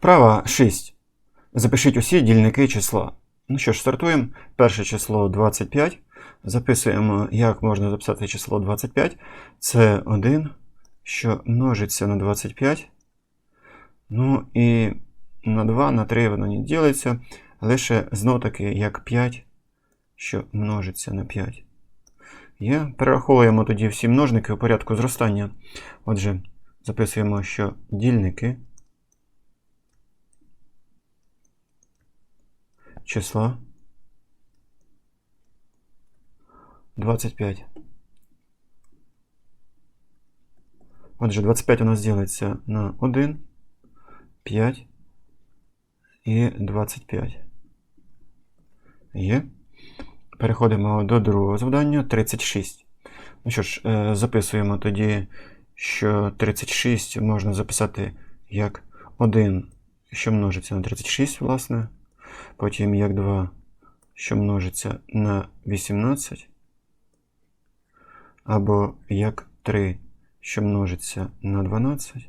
Вправа 6. Запишіть усі дільники числа. Ну що ж, стартуємо. Перше число 25. Записуємо, як можна записати число 25. Це 1, що множиться на 25. Ну і на 2, на 3 воно не ділиться. Лише знов таки як 5, що множиться на 5. Є. Перераховуємо тоді всі множники у порядку зростання. Отже, записуємо, що дільники числа 25. Отже, 25 у нас ділиться на 1, 5 і 25. Є. Переходимо до другого завдання 36. Ну що ж, е, записуємо тоді, що 36 можна записати як 1, що множиться на 36, власне. Потім як 2, що множиться на 18. Або як 3, що множиться на 12.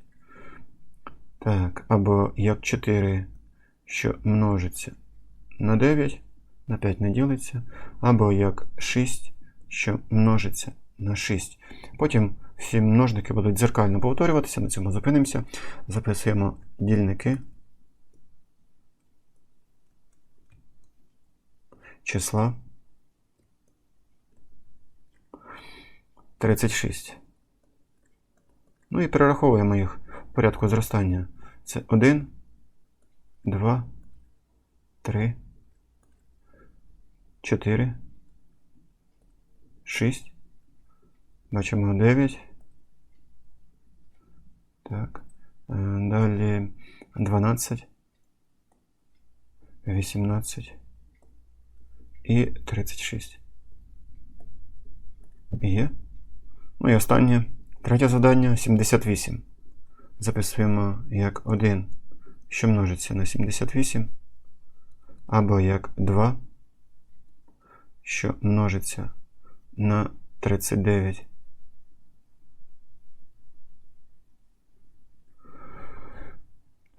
Так, або як 4, що множиться на 9, на 5 не ділиться, або як 6, що множиться на 6. Потім всі множники будуть дзеркально повторюватися, на цьому зупинимося. Записуємо дільники числа 36. Ну і перераховуємо їх в порядку зростання. Це 1, 2, 3, 4, 6. Бачимо 9. Так. Е, Далі 12, 18 і 36. Є. Ну і останнє. Третє завдання 78. Записуємо як 1, що множиться на 78. Або як 2, що множиться на 39.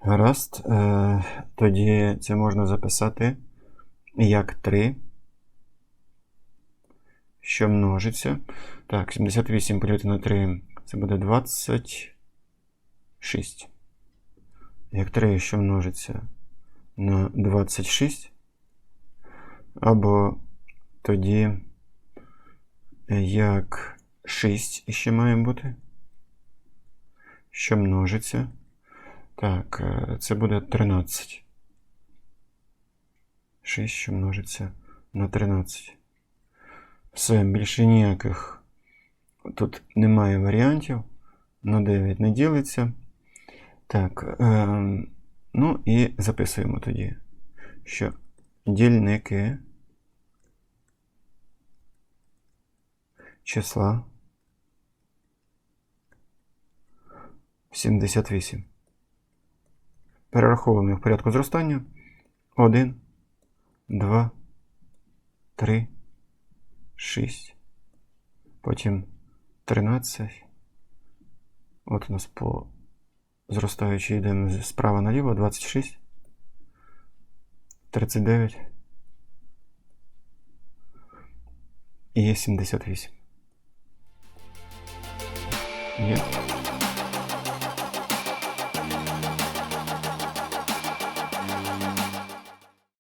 Гаразд. Е, Тоді це можна записати як 3, що множиться. Так, 78 поділити на 3 це буде 26. Як 3, що множиться на 26. Або тоді як 6 іще має бути. Що множиться. Так, е, це буде 13. 6, що множиться на 13. Все, більше ніяких. Тут немає варіантів. На 9 не ділиться. Так. Е, ну і записуємо тоді, що дільники числа 78. Перераховуємо їх в порядку зростання. 1, 2, 3, 6. Потім 13. От у нас по зростаючій йдемо справа наліво 26. 39. І є 78. Є.